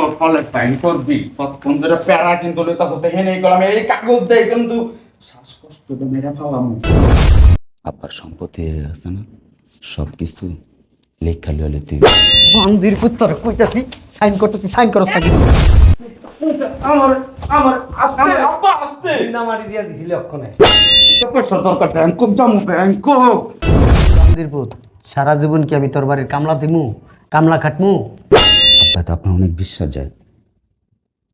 তোর ফলে সাইন করবি? ধরে প্যারা কিন্তু লইতা হতে হেনে গেলাম এই কাগজ দেয় কিন্তু। শ্বাসকষ্ট তো মেরে ফেলাম। আব্বার সম্পত্তি আছে না? সব কিছু লেখা লইলে তুই কইতাছি সাইন করতেছি সাইন করো সাইন আমার আমার আস্তে আব্বা আস্তে। দিয়া দিছিলি অক্ষণে। পয়সা দরকার ব্যাংকক যাব ব্যাংকক। মন্দির পুত সারা জীবন কি আমি তোর বাড়ির কামলা দিমু? কামলা খাটমু? আব্বা তো আপনার অনেক বিশ্বাস যায়।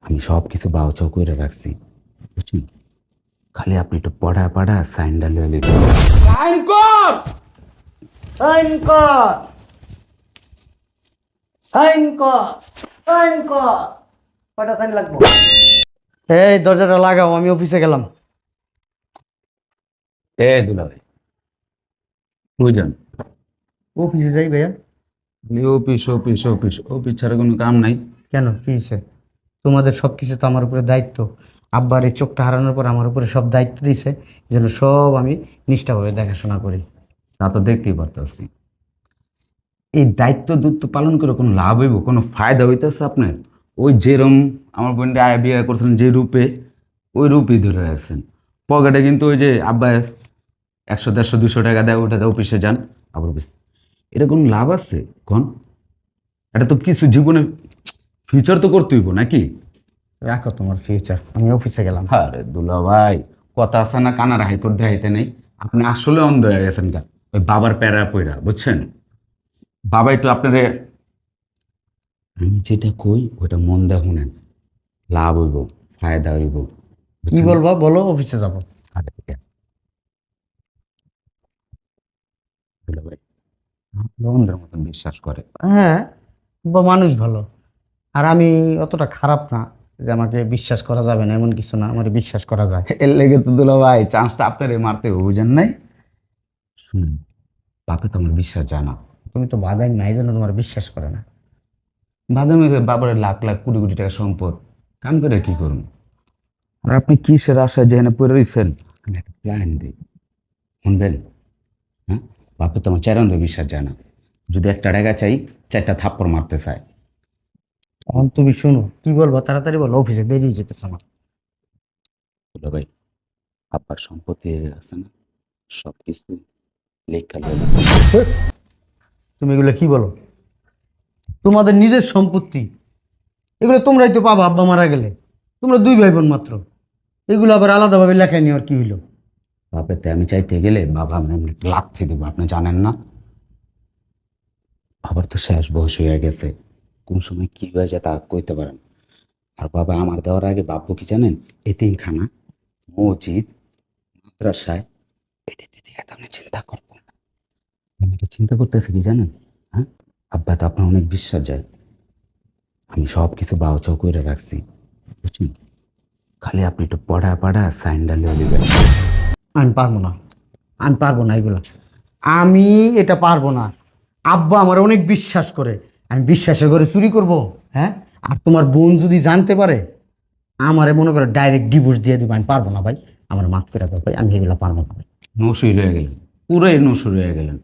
আমি সব কিছু বাউ চাও করে রাখছি বুঝছেন? খালি আপনি একটু পড়া পড়া সাইনটা নেবেন। সাইন কর! সাইন কর! সাইন কর! সাইন কর! কয়টা সাইন লাগবে? এই দরজাটা লাগাও আমি অফিসে গেলাম। এ দুলা ভাই বুঝলেন অফিসে যাই ভাইয়া। অফিস অফিস অফিস অফিস ছাড়া কোনো কাম নাই। কেন? কি হয়েছে তোমাদের সব কিছু তো আমার উপরে দায়িত্ব। আব্বার এই চোখটা হারানোর পর আমার উপরে সব দায়িত্ব দিয়েছে যেন সব আমি নিষ্ঠাভাবে দেখাশোনা করি। তা তো দেখতেই পারতেছি। এই দায়িত্ব দূরত্ব পালন করে কোনো লাভ হইব কোনো ফায়দা হইতেছে আপনার? ওই যেরম আমার বোনটা আয় বিয়ে করছিলেন যে রূপে ওই রূপই ধরে রাখছেন। পকেটে কিন্তু ওই যে আব্বা একশো দেড়শো দুশো টাকা দেয় ওটা দেয় অফিসে যান আবার এটা কোনো লাভ আছে? কোন? এটা তো কিছু জীবনে ফিউচার তো করতে হইব নাকি? রাখো তোমার ফিউচার আমি অফিসে গেলাম। আরে দুলা ভাই কথা আছে না কানার হাইপোর দেখাইতে নেই? আপনি আসলে অন্ধ হয়ে গেছেন গা ওই বাবার প্যারা পইরা বুঝছেন? বাবা একটু আপনারে আমি যেটা কই ওটা মন দিয়ে শুনেন। লাভ হইব ফায়দা হইব কি বলবা? বলো অফিসে যাব। আরে ঠিক আছে। দুলা ভাই অন্ধের মতন বিশ্বাস করে। হ্যাঁ বা মানুষ ভালো। আর আমি অতটা খারাপ না যে আমাকে বিশ্বাস করা যাবে না এমন কিছু না আমার বিশ্বাস করা যায়। এর লেগে তো দুলা ভাই চান্সটা আপনারে মারতে হবে বুঝেন নাই? শুনুন বাপে তো আমার বিশ্বাস জানা। তুমি তো বাদাই নাই জন্য তোমার বিশ্বাস করে না। বাদামি বাবার লাখ লাখ কোটি কোটি টাকা সম্পদ কাম করে কি করুন আর আপনি কিসের আশায় যেখানে পড়ে রয়েছেন আমি একটা প্ল্যান দিই। শুনবেন হ্যাঁ? বাপে তোমার চারন্দ বিশ্বাস জানা যদি একটা টাকা চাই চারটা থাপ্পড় মারতে চায়। তখন তুমি শোনো কি বলব তাড়াতাড়ি বলো অফিসে দেরি হয়ে যেতেছে আমার। বলো ভাই আব্বার সম্পত্তি আছে না? সব কিছু লেখা তুমি এগুলো কি বলো? তোমাদের নিজের সম্পত্তি এগুলো তোমরাই তো পাবা আব্বা মারা গেলে। তোমরা দুই ভাই বোন মাত্র। এগুলো আবার আলাদাভাবে লেখায় নেওয়ার আর কি হইল? বাপেতে আমি চাইতে গেলে বাবা আমি এমনি লাথি দেবো, আপনি জানেন না? আবার তো শেষ বয়স হয়ে গেছে, কোন সময় কি হয়ে যায় তা কইতে পারেন। আর বাবা আমার দেওয়ার আগে বাবু কি জানেন? এতিমখানা, মসজিদ, মাদ্রাসায়, এটি দিদি এত আমি চিন্তা করব না। আমি এটা চিন্তা করতেছি কি জানেন? হ্যাঁ? আব্বা তো আপনার অনেক বিশ্বাস যায়। আমি সব কিছু বাউ চাও করে রাখছি, বুঝছেন? খালি আপনি একটু পড়া পড়া লিয়ে নেবেন আমি পারব না। আমি পারব না এগুলো। আমি এটা পারব না। আব্বা আমার অনেক বিশ্বাস করে। আমি বিশ্বাসের করে চুরি করব হ্যাঁ? আর তোমার বোন যদি জানতে পারে, আমারে মনে করে ডাইরেক্ট ডিভোর্স দিয়ে দিব, আমি পারব না ভাই। আমার মাফ করে ভাই, আমি এগুলো পারব না ভাই। নসুই হয়ে গেলেন। পুরাই নসুর হয়ে গেলেন।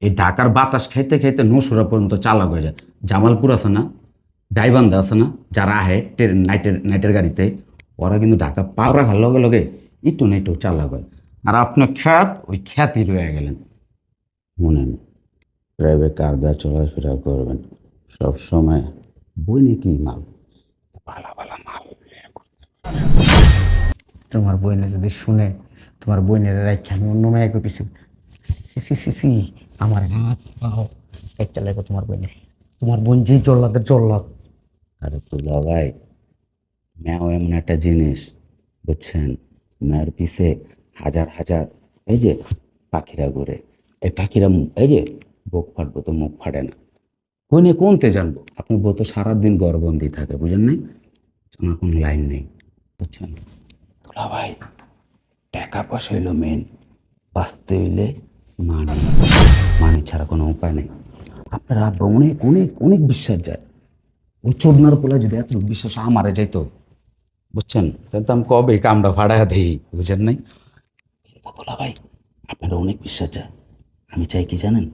এই ঢাকার বাতাস খাইতে খাইতে নসুরা পর্যন্ত চালাক হয়ে যায়। জামালপুর আছে না গাইবান্ধা আছে না, যারা আহে ট্রেন, নাইটের নাইটের গাড়িতে, ওরা কিন্তু ঢাকা পার রাখার লগে লগে ইটু না একটু চালাক হয়। আর আপনার খ্যাত, ওই খ্যাতি রয়ে গেলেন। মনে প্রাইভেট কার দেওয়া চলাফেরা করবেন। সব সময় বই নাকি মাল ভালা ভালা মাল তোমার বইনে যদি শুনে, তোমার বইনের রাখি আমি অন্য সি সি আমার হাত পাও। একটা লাগবে তোমার বইনে। তোমার বোন যেই জল্লাদের জল্লাদ। আরে তুলা ভাই ম্যাও এমন একটা জিনিস, বুঝছেন? ম্যার পিছে হাজার হাজার, এই যে পাখিরা ঘুরে, এই পাখিরা এই যে বুক ফাটবো তো মুখ ফাটে না। কই নিয়ে কোনতে জানব? আপনার বউ তো সারাদিন গড়বন্দি থাকে, বুঝেন নাই? আমার কোনো লাইন নেই, বুঝছেন? তুলা ভাই, টাকা পয়সা হইল মেন বাঁচতে হইলে মানি মানি ছাড়া কোনো উপায় নেই। আপনার অনেক অনেক অনেক বিশ্বাস যায়। ওই চোদনার পোলা যদি এত বিশ্বাস আমারে যাইতো, বুঝছেন? তাহলে তো আমি কবে কামড়া ভাড়া দিই, বুঝেন নাই? কিন্তু দোলা ভাই আপনার অনেক বিশ্বাস যায় আমি চাই কি জানেন?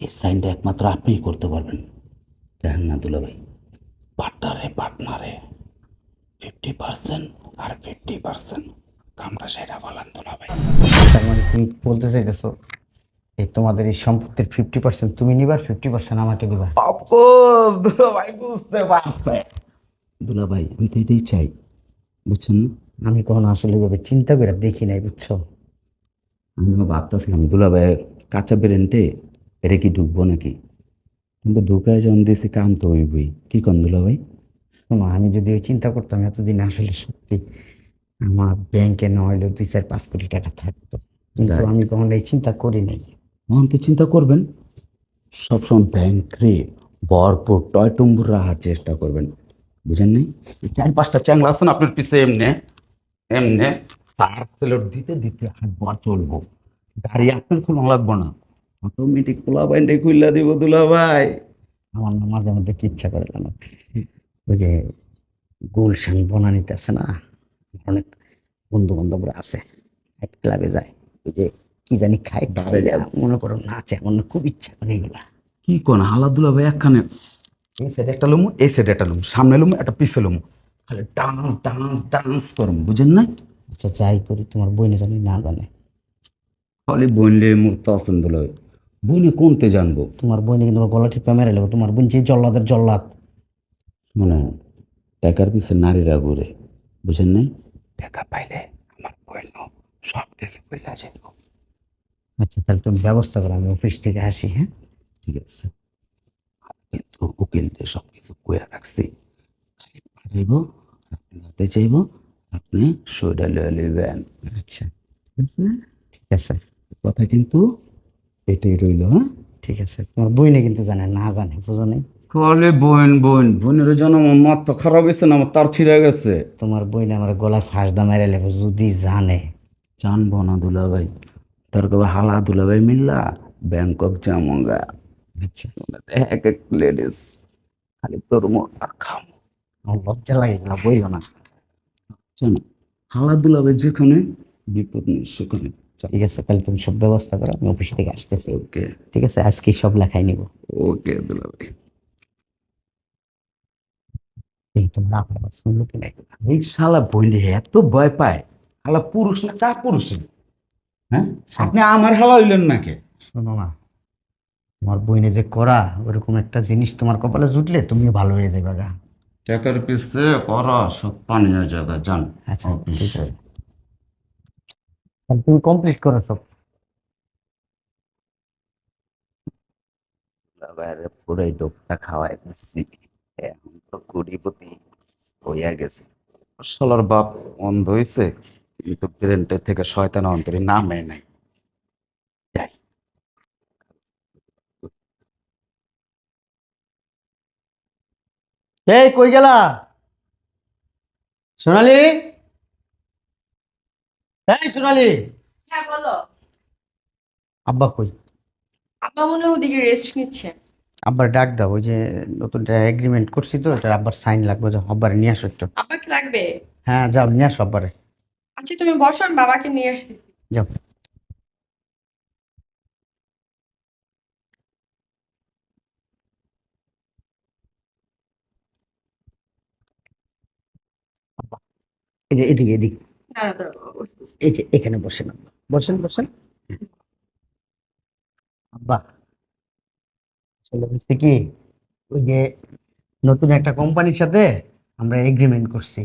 এই সাইনটা একমাত্র আপনিই করতে পারবেন। দেখেন না দুলা ভাই পার্টনারে পার্টনারে। ফিফটি পার্সেন্ট আর ফিফটি পার্সেন্ট। কামটা সেটা বলেন দুলা ভাই। তার মানে তুমি বলতে চাইতেছো এই তোমাদের এই সম্পত্তির ফিফটি পার্সেন্ট তুমি নিবার ফিফটি পার্সেন্ট আমাকে দিবা? অফকোর্স দুলা ভাই বুঝতে পারছে। দুলা ভাই আমি তো এটাই চাই বুঝছেন আমি কখনো আসলে এভাবে চিন্তা করে দেখি নাই বুঝছ? আমিও ভাবতেছিলাম দুলা ভাই কাঁচা বেরেন্টে এটা কি ঢুকবো নাকি? কিন্তু ঢুকায় যখন দিয়েছি কাম তো হইবই কি কন দুলা ভাই? আমি যদি ওই চিন্তা করতাম এতদিন আসলে সত্যি আমার ব্যাংকে না হলেও দুই চার পাঁচ কোটি টাকা থাকতো। কিন্তু আমি কখনো এই চিন্তা করি নাই। মন তো চিন্তা করবেন। সবসময় ব্যাংক রে ভরপুর টয় টুম্বুর রাখার চেষ্টা করবেন। বুঝেন নাই? চার পাঁচটা চ্যাংলা আছেন আপনার পিছে এমনে এমনে। চার সেলট দিতে দিতে হাত বার চলবো গাড়ি আপনার খোলা লাগবো না। অটোমেটিক খোলা বাইন্ডে খুললা দিব দুলা ভাই। আমার না মাঝে মধ্যে কি ইচ্ছা করে জানো। ওই যে গুলশান বনানিতে আছে না অনেক বন্ধু বান্ধবরা আছে এক ক্লাবে যায়। ওই যে কি জানি খাই ধারে খাই মনে করো নাচে আমার না খুব ইচ্ছা করে এগুলা। কি কোন হালা দুলা ভাই একখানে। এই সাইডে একটা লুমু এই সাইডে একটা লুমু সামনে লুমু একটা পিছে লুমু। খালি ডান্স ডান্স ডান্স করম বুঝেন না আচ্ছা যাই করি তোমার বইনে জানি না জানে। খালি বইনলে মূর্ত আছেন দুলা ভাই বইনে কোনতে জানব? তোমার বইনে কিন্তু আমার গলা টিপে মেরে নেব তোমার বোন যে জল্লাদের জল্লাদ। মানে টাকার পিছে নারীরা ঘুরে বুঝেন নাই? টাকা পাইলে আমার বইন সব কিছু বইলা যাইব। আচ্ছা তাহলে তুমি ব্যবস্থা করো আমি অফিস থেকে আসি হ্যাঁ? ঠিক আছে। কিন্তু উকিলদের সব কিছু কইয়া রাখছি। খালি পাঠাইব হাতে চাইব আপনি লয়ে লইবেন আচ্ছা। ঠিক আছে ঠিক আছে। কথা কিন্তু এটাই রইল হ্যাঁ? ঠিক আছে। তোমার বইনে কিন্তু জানে না জানে বুঝো নেই? কলে বোন বোন বোনের জন্ম মাত তো খারাপ হয়েছে না আমার তার ছিঁড়ে গেছে। তোমার বইনে আমার গলায় ফাঁস যদি জানে। জানব না দুলা ভাই তোর কবে হালা দুলা ভাই মিল্লা? ব্যাংকক জামঙ্গা আচ্ছা। এক এক লেডিস খালি তোর মোট আর খাম। আমার লজ্জা লাগে না বইও না। শোনো হালা দুলা ভাই যেখানে বিপদ নেই সেখানে। ঠিক আছে তাহলে তুমি সব ব্যবস্থা করো আমি অফিস থেকে আসতেছি। ওকে। ঠিক আছে আজকে সব লেখাই নিব। ওকে দুলা ভাই। এই তোমার আপনার শুনলো কি নাই? এই শালা বইলে এত ভয় পায় হালা পুরুষ না কা পুরুষ হ্যাঁ? আপনি আমার হালা হইলেন নাকি? শোনো না তোমার বইনে যে করা ওরকম একটা জিনিস তোমার কপালে জুটলে তুমিও ভালো হয়ে যাবে গা। টাকার পিছে করা সব পানীয় জায়গা অফিস। তাহলে তুমি কমপ্লিট করো সব। বাইরে পুরাই ডোবটা খাওয়াই দিচ্ছি এখন তো কুড়িপতি হইয়া গেছে। শালার বাপ অন্ধ হইছে কিন্তু ব্রেনটা থেকে শয়তান অন্তরে নামে নাই যাই এই কই গেলা? সোনালি? এই সোনালি? হ্যাঁ বলো। আব্বা কই? আব্বা মনে হয় ওদিকে রেস্ট নিচ্ছে। আব্বার ডাক দাও ওই যে নতুন এগ্রিমেন্ট করছি তো এটা আব্বার সাইন লাগবে যে আব্বারে নিয়ে আসো একটু। আব্বা কি লাগবে? হ্যাঁ যাও নিয়ে আসো আব্বারে। আচ্ছা তুমি বসো আমি বাবাকে নিয়ে আসছি যাও। এই যে এদিকে এদিকে। এই যে এখানে বসেন আব্বা বসেন বসেন। আব্বা আসলে কি? ওই যে নতুন একটা কোম্পানির সাথে আমরা এগ্রিমেন্ট করছি।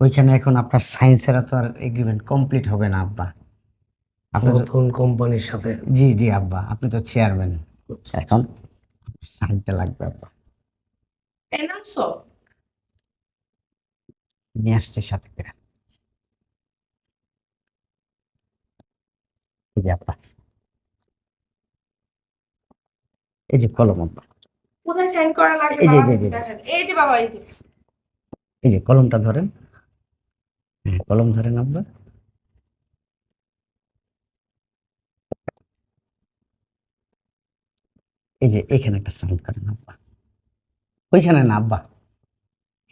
ওইখানে এখন আপনার সায়েন্স এরা তো আর এগ্রিমেন্ট কমপ্লিট হবে না আব্বা। আপনি তো- নতুন কোম্পানির সাথে। জি জি আব্বা আপনি তো চেয়ারম্যান এখন সাইনটা লাগবে আব্বা? নিয়ে আসছে সাথে করে। এই যে আব্বা এই যে কলম আব্বা কোথায় সাইন করা লাগবে এই যে, এই যে, এই যে। দেখান। এই যে বাবা এই যে। এই যে কলমটা ধরেন। হ্যাঁ, কলম ধরেন আব্বা এই যে এখানে একটা সাইন করেন আব্বা ওইখানে না আব্বা।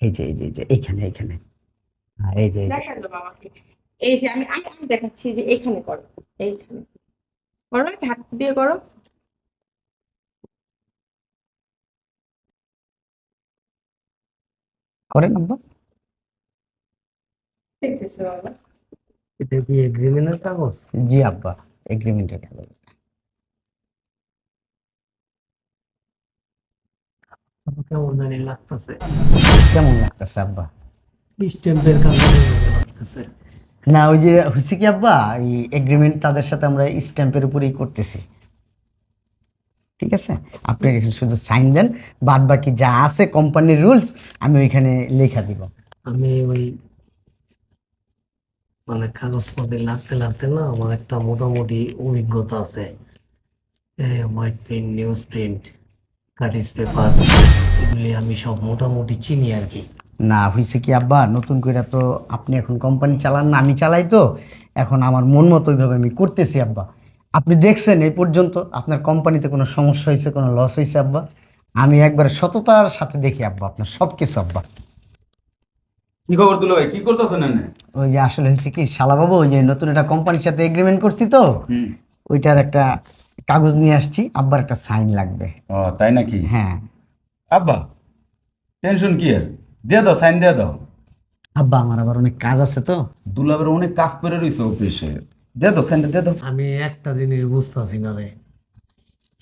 এই যে এই যে এইখানে এইখানে। এই যে এই দেখান তো বাবাকে। এই যে আমি আমি আমি দেখাচ্ছি যে এখানে করো এইখানে। করো হাত দিয়ে করো। করেন আব্বা দেখতেছে বাবা? এটা কি এগ্রিমেন্টের কাগজ? জি আব্বা এগ্রিমেন্টের কাগজ। কেমন জানি লাগতেছে। কেমন লাগতেছে আব্বা? স্ট্যাম্পের না ওই যে হয়েছে কি আব্বা? এই এগ্রিমেন্ট তাদের সাথে আমরা স্ট্যাম্পের উপরেই করতেছি। ঠিক আছে? আপনি এখানে শুধু সাইন দেন বাদ বাকি যা আছে কোম্পানির রুলস আমি ওইখানে লেখা দিব। আমি ওই মানে কাগজপত্রে লাগতে লাগতে না আমার একটা মোটামুটি অভিজ্ঞতা আছে। হোয়াইট প্রিন্ট নিউজ প্রিন্ট কাটিস পেপার এগুলি আমি সব মোটামুটি চিনি আর কি। না হয়েছে কি আব্বা নতুন করে তো আপনি এখন কোম্পানি চালান না আমি চালাই তো। এখন আমার মন মতো ওইভাবে আমি করতেছি আব্বা। আপনি দেখছেন এই পর্যন্ত আপনার কোম্পানিতে কোনো সমস্যা হয়েছে কোনো লস হয়েছে আব্বা? আমি একবার সততার সাথে দেখি আব্বা আপনার সব কিছু আব্বা। কি খবর দুলো ভাই? কি করতেছেন ওই যে আসলে হয়েছে কি শালাবাবু ওই যে নতুন একটা কোম্পানির সাথে এগ্রিমেন্ট করছি তো। ওইটার একটা কাগজ নিয়ে আসছি আব্বার একটা সাইন লাগবে। ও তাই নাকি? হ্যাঁ। আব্বা টেনশন কি আর দিয়ে দাও সাইন দিয়ে দাও। আব্বা আমার আবার অনেক কাজ আছে তো। দুলাবের অনেক কাজ করে রয়েছে অফিসে। দিয়ে দাও সাইনটা দিয়ে দাও। আমি একটা জিনিস বুঝতেছি না রে।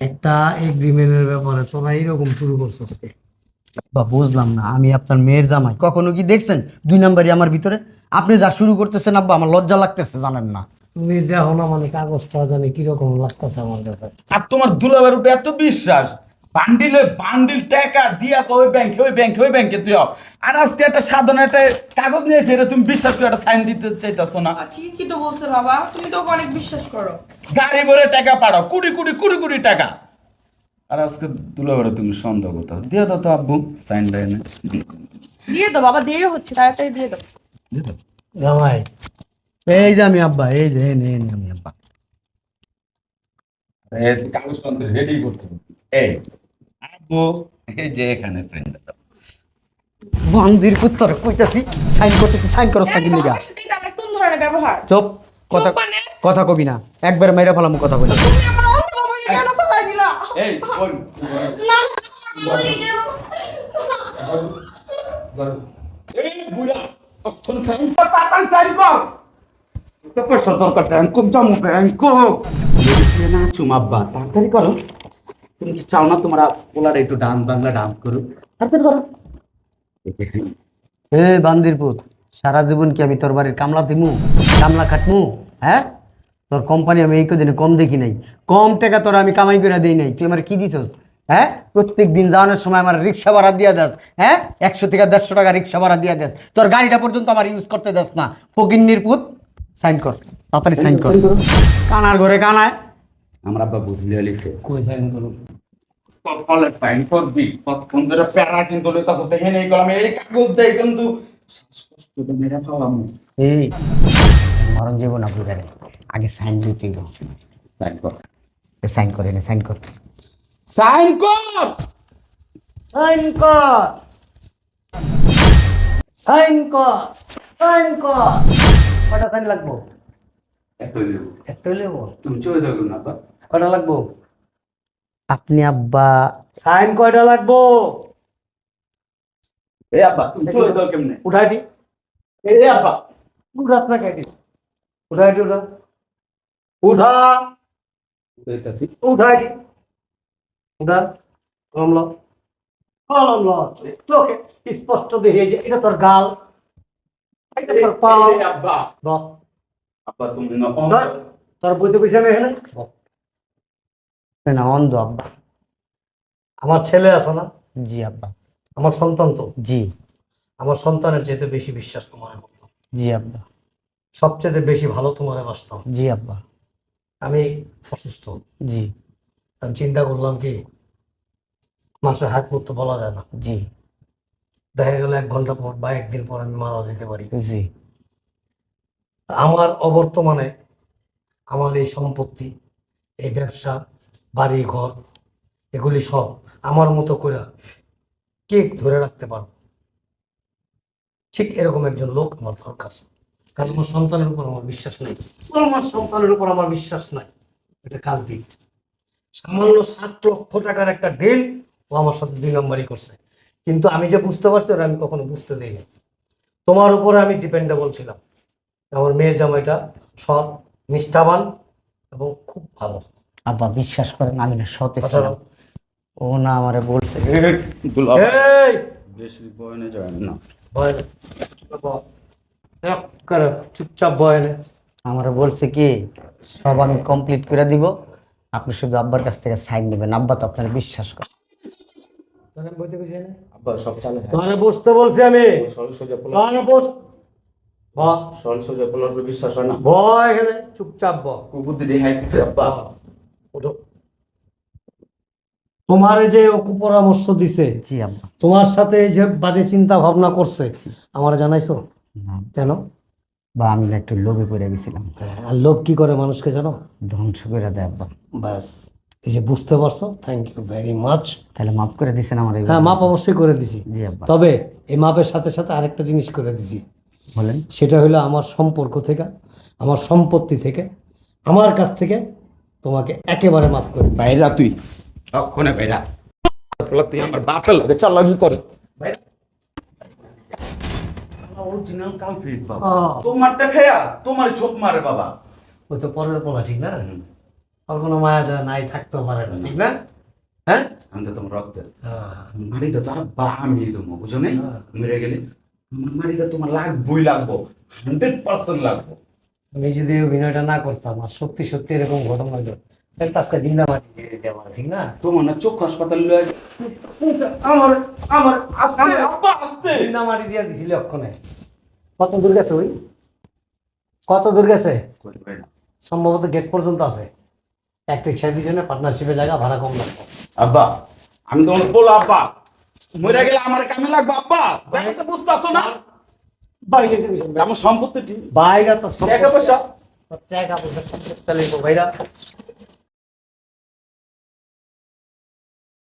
একটা এগ্রিমেন্টের ব্যাপারে তোরা এইরকম শুরু করছিস কে? বা বুঝলাম না আমি আপনার মেয়ের জামাই। কখনো কি দেখছেন? দুই নাম্বারই আমার ভিতরে। আপনি যা শুরু করতেছেন আব্বা আমার লজ্জা লাগতেছে জানেন না। তুমি দেখো না মানে কাগজটা জানি কীরকম লাগতেছে আমার কাছে। আর তোমার দুলাবের উপরে এত বিশ্বাস বান্ডিলে বান্ডিল টাকা দিয়া তো ওই ব্যাংকে ওই ব্যাংকে ওই ব্যাংকে তুই আর আজকে একটা সাধারণ একটা কাগজ নিয়েছে এটা তুমি বিশ্বাস করে একটা সাইন দিতে চাইতেছো না। ঠিকই তো বলছে বাবা তুমি তো অনেক বিশ্বাস করো। গাড়ি ভরে টাকা পাড়ো কুড়ি কুড়ি কুড়ি কুড়ি টাকা। আর আজকে দুলাবের তুমি সন্দেহ করতে দিয়ে দাও তো আব্বু সাইন দেয় না দিয়ে দাও বাবা দেরি হচ্ছে তাড়াতাড়ি দিয়ে দাও। দিয়ে দাও। জামাই এই যে আমি আব্বা এই যে এই নে, নে আমি আব্বা। এই কাগজটা রেডি করতে হবে। এই। আব্বু এই যে এখানে সাইন দাও বান্দির পুত্তর কইতাছি সাইন করতে সাইন করো সাইন লিগা? কোন ধরনের ব্যবহার। চুপ কথা মানে? কথা কবি না। একবার মেরে ফেলাম কথা কই তুমি আমার অন্য বাবাকে কেন ফেলাই দিলা? এই বোন না এই বুড়া তখন সাইন কর সাইন কর। তো পয়সা দরকার ব্যাংকক যাব ব্যাংকক। না চুমাব্বা তাড়াতাড়ি করো। তুমি কি চাও না তোমরা পোলার একটু ডান্স বাংলা ডান্স করো তাড়াতাড়ি করো এ বান্দির পুত সারা জীবন কি আমি তোর বাড়ির কামলা দিমু? কামলা খাটমু? হ্যাঁ? তোর কোম্পানি আমি এই কদিনে কম দেখি নাই। কম টাকা তোর আমি কামাই করে দেই নাই। তুই আমার কি দিছস? হ্যাঁ? প্রত্যেক দিন যাওয়ানোর সময় আমার রিক্সা ভাড়া দিয়ে দেস। হ্যাঁ? একশো থেকে দেড়শো টাকা রিক্সা ভাড়া দিয়ে দেস। তোর গাড়িটা পর্যন্ত আমার ইউজ করতে দেস না। ফকিন্নির পুত সাইন কর। তাড়াতাড়ি সাইন কর। কানার ঘরে কানায়। আমরা আব্বা বুঝলে লিখে কই সাইন করুন কলে সাইন করবি। কতক্ষণ ধরে প্যারা কিন্তু লইতা হতে হে নেই গেলাম। এই কাগজ দেই কিন্তু শ্বাসকষ্ট তো মেরে ফেলাম। এই মরণ যাব না বুঝারে আগে সাইন দিতে সাইন কর। সাইন করে নে সাইন কর। সাইন কর! সাইন কর! সাইন কর! সাইন কর! কয়টা সাইন লাগবো? একটা লেবো। তুমি চলে যাবে না আব্বা কয়টা লাগবো? আপনি আব্বা। সাইন কয়টা লাগবো? এই আব্বা চলে যাও কেমনে? উঠাই দি। এই আব্বা। উঠাস না কেটে উঠাই দি উঠা। উঠা। উঠাই দি। উঠা। কলম ল। কলম ল। তোকে স্পষ্ট দেখে যে এটা তোর গাল। এটা তোর পাও। আব্বা। ব আব্বা তুমি না তোর বইতে বুঝে আমি এখানে। ব। না অন্ধ আব্বা। আমার ছেলে আছে না? জি আব্বা। আমার সন্তান তো? জি। আমার সন্তানের চাইতে বেশি বিশ্বাস তোমার করতাম। জি আব্বা। সবচেয়ে বেশি ভালো তোমারে বাসতাম। জি আব্বা। আমি অসুস্থ। জি। আমি চিন্তা করলাম কি মানুষের হাত করতে বলা যায় না। জি। দেখা গেল এক ঘণ্টা পর বা একদিন পর আমি মারা যেতে পারি। জি। আমার অবর্তমানে আমার এই সম্পত্তি এই ব্যবসা বাড়ি ঘর এগুলি সব আমার মতো করে কে ধরে রাখতে পারব ঠিক এরকম একজন লোক আমার দরকার। কারণ আমার সন্তানের উপর আমার বিশ্বাস নেই। আমার সন্তানের উপর আমার বিশ্বাস নাই। এটা কালপিট সামান্য সাত লক্ষ টাকার একটা ডিল ও আমার সাথে দুই নম্বরই করছে। কিন্তু আমি যে বুঝতে পারছি, ওরা আমি কখনো বুঝতে দিইনি তোমার উপরে আমি ডিপেন্ডেবল ছিলাম। আমার মেয়ের জামাইটা সৎ, নিষ্ঠাবান এবং খুব ভালো। আব্বা বিশ্বাস করেন আমি না সতে আচ্ছা। ছিলাম। ও না আমারে বলছে। বেশি বয়নে যায় না। ব- চুপচাপ ভয় নেই। আমারে বলছে কি সব আমি কমপ্লিট করে দিব। আপনি শুধু আব্বার কাছ থেকে সাইন নেবেন। আব্বা তো আপনার বিশ্বাস করে তোর আমি বইতে গেছি না? আব্বা সব চালে তোমারে বসতে বলছি আমি। সল সোজা পোলা তোমারে বস ব সল সোজা পোলার বিশ্বাস হয় না। ভয় এখানে। চুপচাপ ব হাইতেছে আব্বা। ওঠো। তোমারে যে ও কুপরামর্শ দিছে জি আব্বা। তোমার সাথে এই যে বাজে চিন্তা ভাবনা করছে আমার জানাইছো? না। কেন? বা আমি না একটু লোভে পড়ে গেছিলাম। হ্যাঁ, আর লোভ কি করে মানুষকে জানো? ধ্বংস করে দেয় আব্বা। ব্যাস এই যে বুঝতে পারছ? থ্যাংক ইউ ভেরি মাচ তাহলে মাফ করে দিছেন আমার হ্যাঁ মাপ অবশ্যই করে দিছি। জি আব্বা। তবে এই মাপের সাথে সাথে আরেকটা জিনিস করে দিছি। বলেন। সেটা হলো আমার সম্পর্ক থেকে আমার সম্পত্তি থেকে আমার কাছ থেকে তোমাকে একেবারে মাফ করে। বাইরা তুই অক্ষণে বাইরা তুই আমার বাপের লাগে চালাকি করে। তোমারটা খেয়া তোমার চোখ মারে বাবা। ও তো পরের পোলা ঠিক না? আর কোনো মায়া দেওয়া নাই থাকতেও পারে না ঠিক না? হ্যাঁ? আমি তো তোমার রক্তের। মারিটা তো আব্বা আমি দেবো বুঝো নেই। মেরে গেলে মারিটা তোমার লাগবই লাগবো হান্ড্রেড পার্সেন্ট লাগবো। আমি যদি অভিনয়টা না করতাম আর সত্যি সত্যি এরকম ঘটনা হতো তাহলে আজকে দিনটা মাটি দিয়ে ঠিক না? তোমার না চোখ হাসপাতাল লয়ে আমার আমার আস্তে আব্বা আস্তে। দিনটা মাটি দিয়ে দিছিলে অক্ষণে কত দূর গেছে ওই? কত দূর গেছে? সম্ভবত গেট পর্যন্ত আছে। এক রিক্সায় দুজনে পার্টনারশিপে জায়গা ভাড়া কম লাগবে। আব্বা আমি তোমার বলো আব্বা মরে গেলে আমার কামে লাগবে আব্বা। ব্যাপারটা বুঝতে আসো না। আমার সম্পত্তি বাইরে তো টাকা পয়সা? টাকা পয়সা সব ভাইরা।